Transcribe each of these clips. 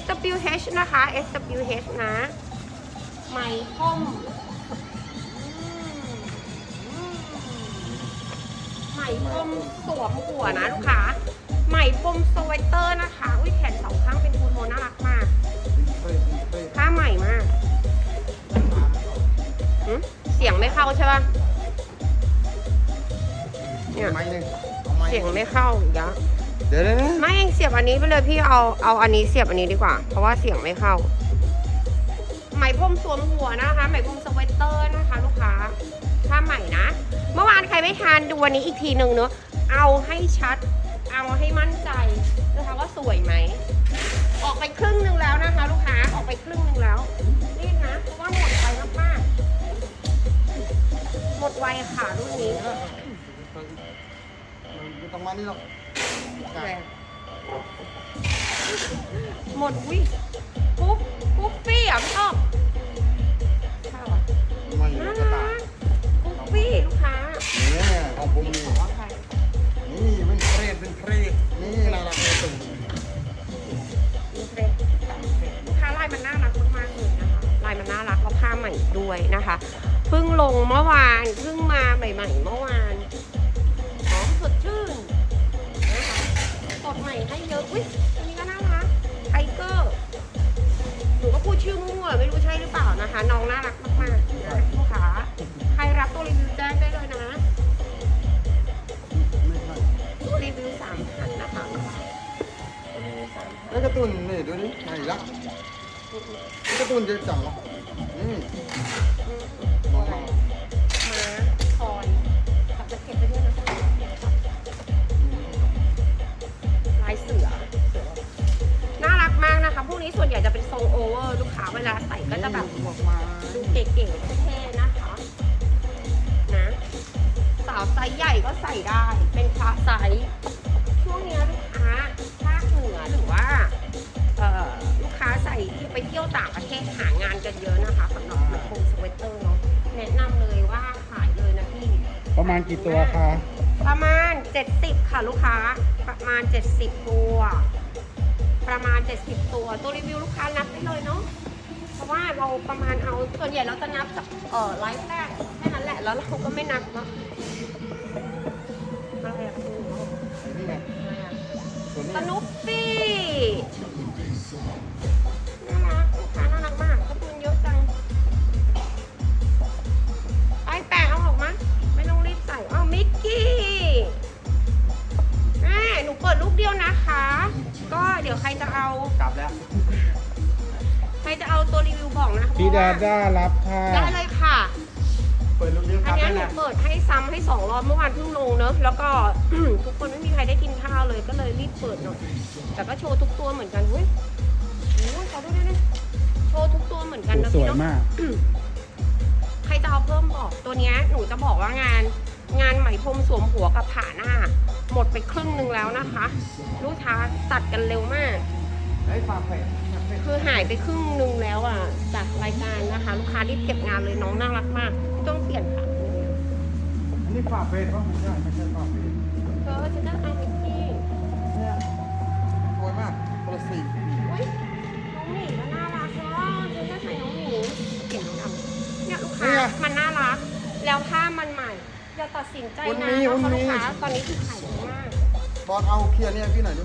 SWH นะคะ SWH นะไหมพรมอืมไหมพรมสวมหัวนะลูกค้าไหมพรมสเวตเตอร์นะคะ อุ้ยแขนสองข้างเป็นทูโทนน่ารักมากผ้าใหม่มากหึเสียงไม่เข้าใช่ป่ะเนี่ยไม้หนึ่งเอาไม้เสียงไม่เข้าอีกแล้ว เดี๋ยวเดี๋ยวเดี๋ยวไม่เองเสียบอันนี้ไปเลยพี่เอาเอาอันนี้เสียบอันนี้ดีกว่า เพราะว่าเสียงไม่เข้า ไหมพรมสวมหัวนะคะ ไหมพรมสเวตเตอร์นะคะ ลูกค้าผ้าใหม่นะ เมื่อวานใครไม่ทานดูวันนี้อีกทีหนึ่งเนอะเอาให้ชัด เอาให้มั่นใจนะคะว่าสวยไหม ออกไปครึ่งหนึ่งแล้วนะคะ ลูกค้าออกไปครึ่งหนึ่งแล้วรีบนะเพราะว่าหมดไวมากๆหมดไวค่ะรุ่นนี้ไม่ต้องมานี่หรอก หมดวิปุ๊บปุ๊บฟี่อะพี่อ้อมใช่เหรอไม่น่าก็รัตากปุ๊บฟี่ลูกค้าเนี่ยของผมนี่ขอใครนี่เป็นเพรสเป็นเพรสนี่น่ารักเลยตึงมีเฟรชลูกค้าลายมันน่ารักมากๆเลยนะคะลายมันน่ารักแล้วผ้าใหม่ด้วยนะคะเพิ่งลงเมื่อวานเพิ่งมาใหม่ๆเมื่อวาน ดใหม่ให้เยอะอุ้ยอันนี้ก็น่ารักไทเกอร์หนูก็พูดชื่อมั่วไม่รู้ใช่หรือเปล่านะคะ น้องน่ารักมากๆนะลูกค้าใครรับตัวรีวิวแจ้งได้เลยนะไม่ใช่ตัวรีวิวสามพันนะคะตัวรีวิวสามพันแล้วการ์ตูนนี่ดูดิไหนรักการ์ตูนเยอะจังวะนี่อืมมตัอวง วกนี้ส่วนใหญ่จะเป็นทรงโอเวอร์ลูกค้าเวลาใส่ก็จะแบบออกมาดูเก๋ๆเท่ๆนะคะนะสาวไซส์ใหญ่ก็ใส่ได้ เป็นคลาสไซส์ช่วงเนี้ยลูกค้าภาคเหนือหรือว่าเอ่อลูกค้าใส่ที่ไปเที่ยวต่างประเทศหางานกันเยอะนะคะสำหรับโคมสเวตเตอร์เนาะแนะนำเลยว่าขายเลยนะพี่ ประมาณกี่ตัวคะ ประมาณ 70 ค่ะลูกค้า ประมาณ 70 ตัว ประมาณ 70 ตัว ตัวรีวิวลูกค้านับได้เลยเนาะ เพราะว่าเราประมาณเอา ส่วนใหญ่เราจะนับจากเอ่อไลฟ์แรกแค่นั้นแหละ แล้วเราก็ไม่นับเนาะ เนี้ยแล้วหนูนะเปิดให้ซ้ำให้สองรอบเมื่อวานเพิ่งลงเนอะแล้วก็ ทุกคนไม่มีใครได้กินข้าวเลยก็เลยรีบเปิดหน่อยแต่ก็โชว์ทุกตัวเหมือนกันเว้ยโอ้ยขอดูด้วยนะโชว์ทุกตัวเหมือนกันนะสพี่วยเนาะ มาก ใครจะเอาเพิ่มบอกตัวเนี้ยหนูจะบอกว่างานงานไหมพรมสวมหัวกับผ่าหน้า หมดไปครึ่งหนึ่งแล้วนะคะ ลูกค้าตัดกันเร็วมากไอ้ฟาร์มแพคือหายไปครึ่งหนึ่งแล้วอะจากรายการนะคะ ลูกค้ารีบเก็บงานเลยน้องน่ารักมากต้องเปลี่ยนค่ะอั นนี้ฟาร์มเพจป่ะไม่ใช่ไม่ใช่ฟาร์มเพจเธอจะได้เอาไปที่เนี่ยสวยมากคนละสีอุ้ยน้องหมีก็น่ารักเนาะฉันจะใส่น้องหมีเปลี่ยนน้องดำเนี่ยลูกค้ามันน่ารัก แล้วผ้ามันใหม่อย่าตัดสินใจนะเพราะลูกค้าตอนนี้คือขายดีมากบอลเอาเคลียร์เนี่ยพี่หน่อยดิ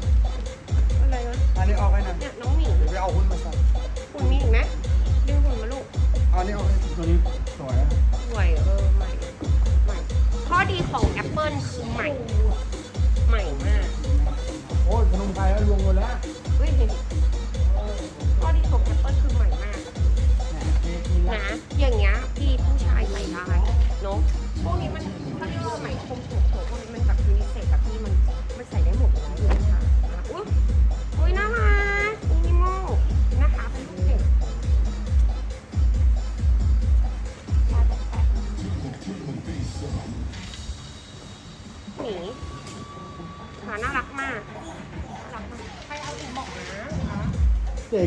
อะไรนะอันนี้เอาให้หน่อย ต้นคือใหม่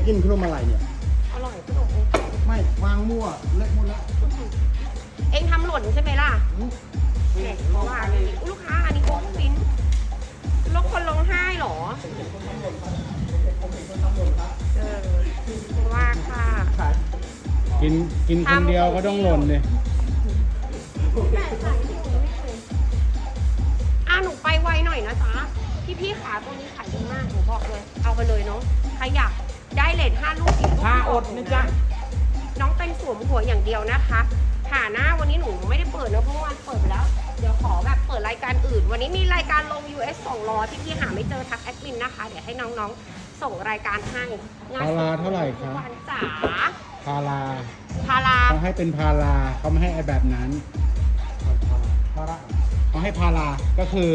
กินขนมอะไรเนี่ย อร่อยขนมเองไม่วางมั่วเล็กหมดแล้วเองทำหล่นใช่ไหมล่ะหืมแหมเพราะว่าอันนี้อุ๊ยลูกค้าอันนี้โค้กฟินแล้วคนร้องไห้เหรอเออนกินคนเดียวก็ต้องหล่นเลยแต่ขายอยู่ไม่เคยอะหนูไปไวหน่อยนะจ๊ะพี่พี่ๆขาตัวนี้ขายดีมากหนูบอกเลย เอาไปเลยเนาะใครอยากได้ เลทห้าลูกสิบลูกผ้าอดนะจ๊ะน้องเป็นสวมหัวอย่างเดียวนะคะหาหน้าวันนี้หนูไม่ได้เปิดนะเพราะว่าวันเปิดไปแล้ว เดี๋ยวขอแบบเปิดรายการอื่น วันนี้มีรายการลง US 2ล้อที่พี่หาไม่เจอทักแอดมินนะคะ เดี๋ยวให้น้องๆ ส่งรายการให้งนพาราเท่าไหร่คะทุกวันจ๋าพาราพาราเขาให้เป็นพาราเขาไม่ให้ไอแบบนั้นภาระเขาให้พาราก็คือ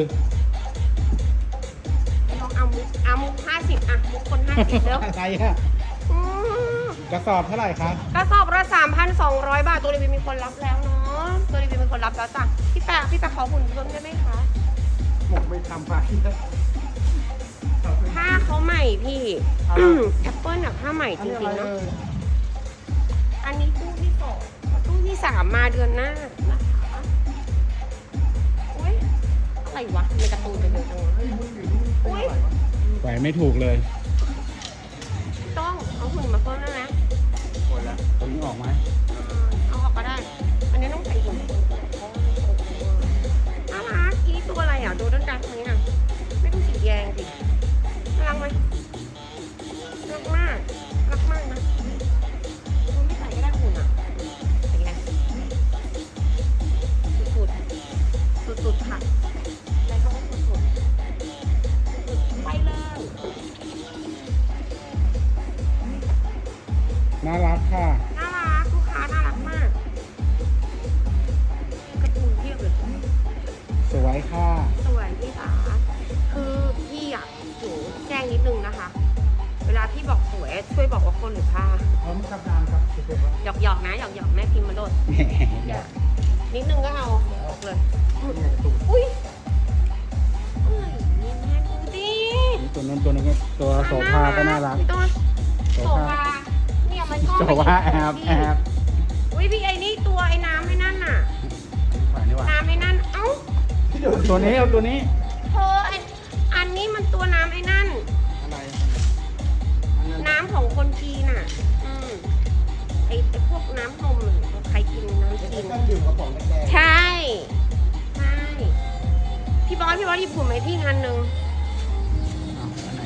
ลองเอามุกเอามุกห้าสิ บอะมุกคนห้าสิบเร็วอะไรอะอืมกระสอบเท่าไหร่คะกระสอบละ3,200บาท ตัวรีวิวมีคนรับแล้วเนาะ ตัวรีวิวมีคนรับแล้วจ้ะ พี่แปะพี่แปะขอหุ่นเพิ่มได้ไหมคะผมไม่ทำไปผ้าเขาใหม่พี่ แอปเปิลอะผ้าใหม่อัจนนี้อะไรริงๆเอเนาะออันนี้ตู้ที่สองตู้ที่สามมาเดือนหน้านะคะอุ้ยอะไรวะทำไมการ์ตูนไปเยอะจังวะไอ้มึงอยู่นี่เป็นอะไรวะแหวไม่ถูกเลย ต้องเอาหุ่นมาเพิ่มได้ไหมหมดแล้วตัวนี้ออกไหมเอาออกก็ได้ อันนี้ต้องใส่หุ่นน่ารักอีนี่ตัวอะไรอะ ดูด้านดักนี้อะ ไม่ต้องสีแดงสิน่ารักไหม หยอกหยอกๆนะหยอกหยอกๆแม่พิมพ์มาโดดอย่านิดนึงก็เอาเดี๋ยวออกเลยเนี่ยกระตุ้นอุ้ยอะไรนี่แม่ดูดิตัวนั้นตัวนั้นก็ตัวโสภาก็น่ารักพี่ตัวโสโสภาภาเนี่ยมันชอบโสภาแอบแอบอุ้ยพี่ไอ้นี่ตัวไอ้น้ำไอ้นั่นน่ะ ฝ่ายนี้ว่ะน้ำไอ้นั่น เอ้า ตัวนี้เอาตัวนี้ เธอไอ้อันนี้มันตัวน้ำไอ้นั่น อะไรอันนั้นน้ำของคนจีนอะ น้ำนมอะใครกินน้ำจีนเครื่องดื่มกระป๋องแดงใช่ ใช่ พี่บอสพี่บอสหยิบหุ่นไหมาให้พี่งานหนึ่ง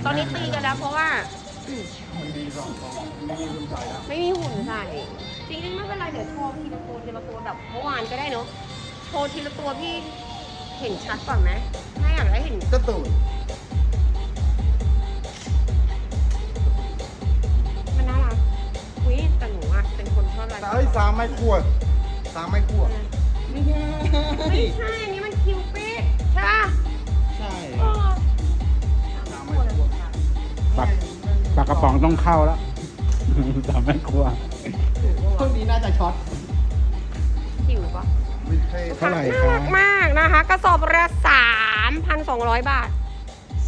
ตอนนี้ตีกันแล้วเพราะว่าอืมๆมันดีสองกล่องไม่มีคุณใส่แล้วไม่มีหุ่นใส่จริงๆไม่เป็นไรเดี๋ยวโชว์ทีละตัวทีละตัวแบบเมื่อวานก็ได้เนาะโชว์ทีละตัวพี่เห็นชัดก่อนไหมถ้าอยากได้เห็นกระตุ้ ไอ้สามไม้ขวดสามไม้ขวดไม่ใช่ไม่ใช่ อันนี้มันคิวปิดใช่ปะใช่เออสามไม้ขวดปากปากกระป๋องต้องเข้าแล้ว สามแม่ครัวพวกนี้น่าจะช็อตหิวปะวิเทศเท่าไหร่น่าคะรักมากนะคะ กระสอบละสามพันสองร้อยบาท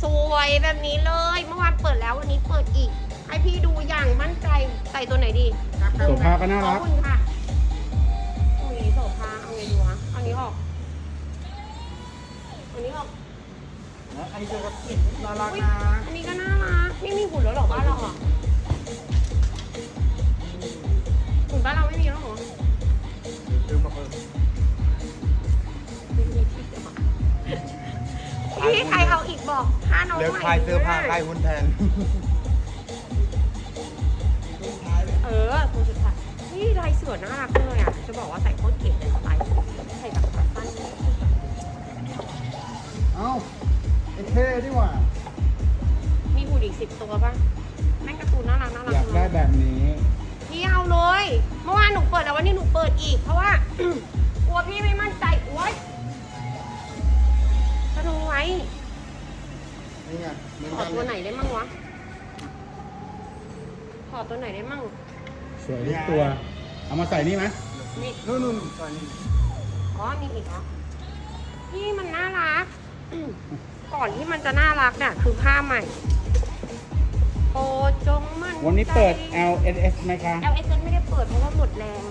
สวยแบบนี้เลย เมื่อวานเปิดแล้ววันนี้เปิดอีก ให้พี่ดูอย่างมั่นใจใส่ตัวไหนดีโสภาก็น่ารักขอบคุณค่ะ อาอันนี้ออกอันนี้ออกไอ้เจ้ากระตุ้นน่ารักอุ๊ยนะอันนี้ก็น่ารักนี่มีหุ่นแล้วเหรอบ้านเราอะหุ่นบ้านเราไม่มีแล้วเหรอซื้อมาเพิ่มไม่มีที่จะบอกพี่ใครเอาอีกบอกผ้าน้องเดี๋ยวใหม่คลายเสื้อผ้าคลายหุ้นแทนเออตัวสุดท้ายนี่ลายเสือน่ารักจังเลยอะจะบอกว่าใส่โคตรเก๋เลยสไตล์ เท่ดีกว่า มีหุ่นอีกสิบตัวป่ะ แม่งการ์ตูนน่ารักน่ารักอยากได้แบบนี้พี่เอาเลย เมื่อวานหนูเปิดแล้ววันนี้หนูเปิดอีก เพราะว่า กลัวพี่ไม่มั่นใจโอ๊ยสโนไว้นี่ไงเหมือนขอกันตัวไหเลยนได้มั่งวะ ขอตัวไหนได้มั่ง สวยทุกตัว เอามาใส่นี่ไหมนี่นู่นนู่นใส่นี่อ๋อมีอีกเหรอพี่มันน่ารักอืม ก่อนที่มันจะน่ารักน่ะคือผ้าใหม่โอ้จงมันวันนี้เปิด L S S ไหมคะ L S ไม่ได้เปิดเพราะว่าหมดแรง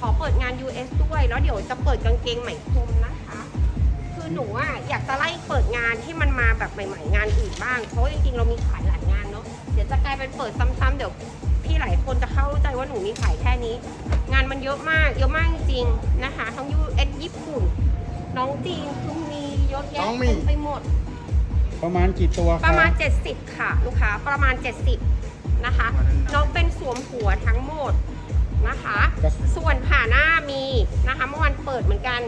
ขอเปิดงาน U S ด้วย แล้วเดี๋ยวจะเปิดกางเกงใหม่พรมนะคะ คือหนูอะอยากจะไล่เปิดงานที่มันมาแบบใหม่ๆงานอื่นบ้าง เพราะว่าจริงๆเรามีขายหลายงานเนาะ เดี๋ยวจะกลายเป็นเปิดซ้ำๆเดี๋ยวพพี่ๆหลายคนจะเข้าใจว่าหนูมีขายแค่นี้ งานมันเยอะมาก เยอะมากจริงๆนะคะ ทั้งยูเอสญี่ปุ่น น้องจีนคือมีเยอะ แยะน้องมีเต็มไปหมด ประมาณกี่ตัวประมาณค70 ค่ะ ลูกค้าประมาณ 70 นะคะ น้องเป็นสวมหัวทั้งหมดนะคะก็ส่วนผ่าหน้ามีนะคะเมื่อวานเปิดเหมือนกัน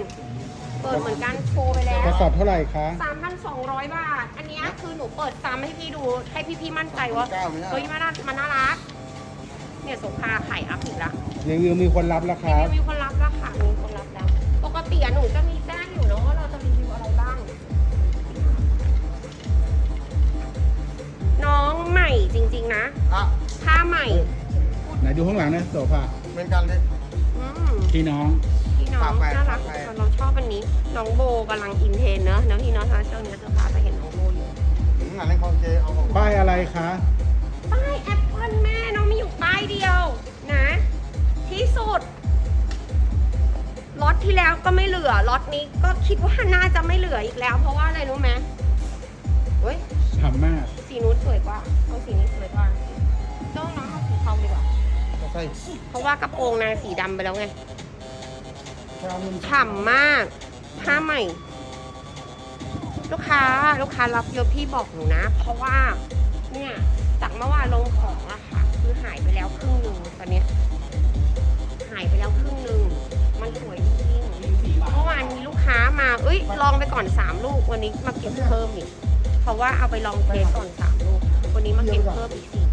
เปิดเหมือนกันโชว์ไปแล้ว กระสอบเท่าไหร่คะ 3,200 บาท อันเนี้ยคือหนูเปิดซ้ำให้พี่ดูให้พี่ๆมั่นใจว่าเก้าไม่ใช่เฮ้ยมันน่ามันน่ารัก เนี่ยสงคราไข่อัพอีกละรีวิวมีคนรับแล้วครับมีคนรับแล้วค่ะมีคนรับแล้ว ปกติอะหนูจะมีแจ้งอยู่เนอะว่าเรา น้องใหม่จริง ๆ นะ อะผ้าใหม่ไหนดูข้างหลังนะโสภาเป็นกันดิอืมพี่น้อง พี่น้องฝากแฟนน่ารักฝากแฟนเราชอบอันนี้ น้องโบกำลังอินเทรนเนอะเนอะพี่เนอะถ้าช่วงนี้เสื้อผ้าจะเห็นน้องโบอยู่ถึงงานในคอนเจเอาของป้ายอะไรคะ ป้ายแอปเปิลแม่น้องมีอยู่ป้ายเดียวนะ ที่สุดล็อตที่แล้วก็ไม่เหลือล็อตนี้ก็คิดว่าน่าจะไม่เหลืออีกแล้ว เพราะว่าอะไรรู้ไหมเฮ้ย ฉ่ำมาก สีนู้นสวยกว่าเอาสีนี้สวยกว่าเจ้าน้องเอาสีทองดีกว่าก็ใส่เพราะว่ากระโปรงนางสีดำไปแล้วไงชามนึงฉ่ำมากผ้าใหม่ ลูกค้าลูกค้ารับเยอะพี่บอกหนูนะ เพราะว่าเนี่ยจากเมื่อวานลงของอะค่ะ คือหายไปแล้วครึ่งหนึ่งตอนเนี้ยหายไปแล้วครึ่งหนึ่งมันสวยจริงๆเมื่อวานมีลูกค้ามาเอ้ยลองไปก่อนสามลูกวันนี้มาเก็บเพิ่มอีก เพราะว่าเอาไปลองเทสก่อนสามลูก วันนี้มาเก็บเพิ่มอีกสี่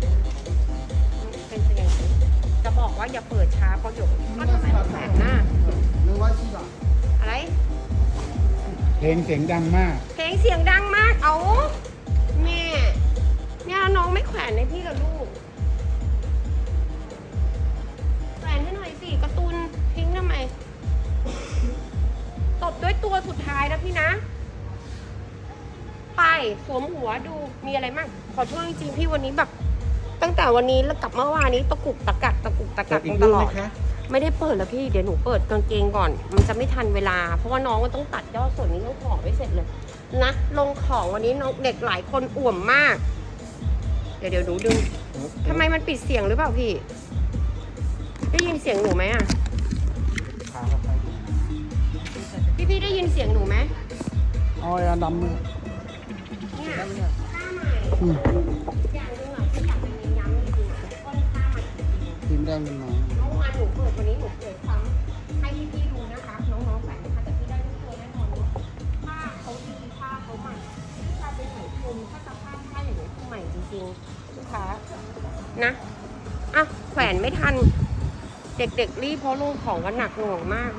เป็นยังไงจะบอกว่าอย่าเปิดช้าเพราะเดี๋ยวก็ทำไมต้องแฝงหน้าหนึ่งร้อยสี่บาอะไร เพลงเสียงดังมาก เพลงเสียงดังมากเอาแม่เนี่ยน้องไม่แขวนให้พี่กับลูกแขวนให้หน่อยสิการ์ตูนทิ้งทำไม ตบด้วยตัวสุดท้ายนะพี่นะ ไปสวมหัวดูมีอะไรมั่งขอโทษจริงๆพี่วันนี้แบบ ตั้งแต่วันนี้แล้วกลับเมื่อวานนี้ตะกุกตะกักตะกุกตะกัเปิกดอีกตรูปลอไหมดคะไม่ได้เปิดแล้วพี่เดี๋ยวหนูเปิดกางเกงก่อน มันจะไม่ทันเวลา เพราะว่าน้องมันต้องตัดยอดส่วนนี้ต้องของไม่เสร็จเลยนะลงของวันนี้น้องเด็กหลายคนอ่วมมาก เดี๋ยวเดี๋ยวดูดึงทำไมมันปิดเสียงหรือเปล่าพี่ ได้ยินเสียงหนูไหมอะขาเข้าไปพี่พี่ได้ยินเสียงหนูไหมอ้อยอันดำ ที่อยากจะเน้นย้ำจริงๆก็เลยผ้าใหม่พิมได้เป็นมาเมื่อวานหนูเปิดวันนี้หนูเปิดซ้ำให้พี่ๆดูนะคะน้องๆใส่นะคะแต่พี่ได้ทุกตัวแน่นอนเลยผ้าเขาดีผ้าเขาใหม่ผ้าเป็นไหมพรมถ้าสภาพผ้าอย่างนี้คือใหม่จริงๆลูกค้านะอะแขวนไม่ทัน เด็กๆรีบเพราะลงของกันหนักหน่วงมาก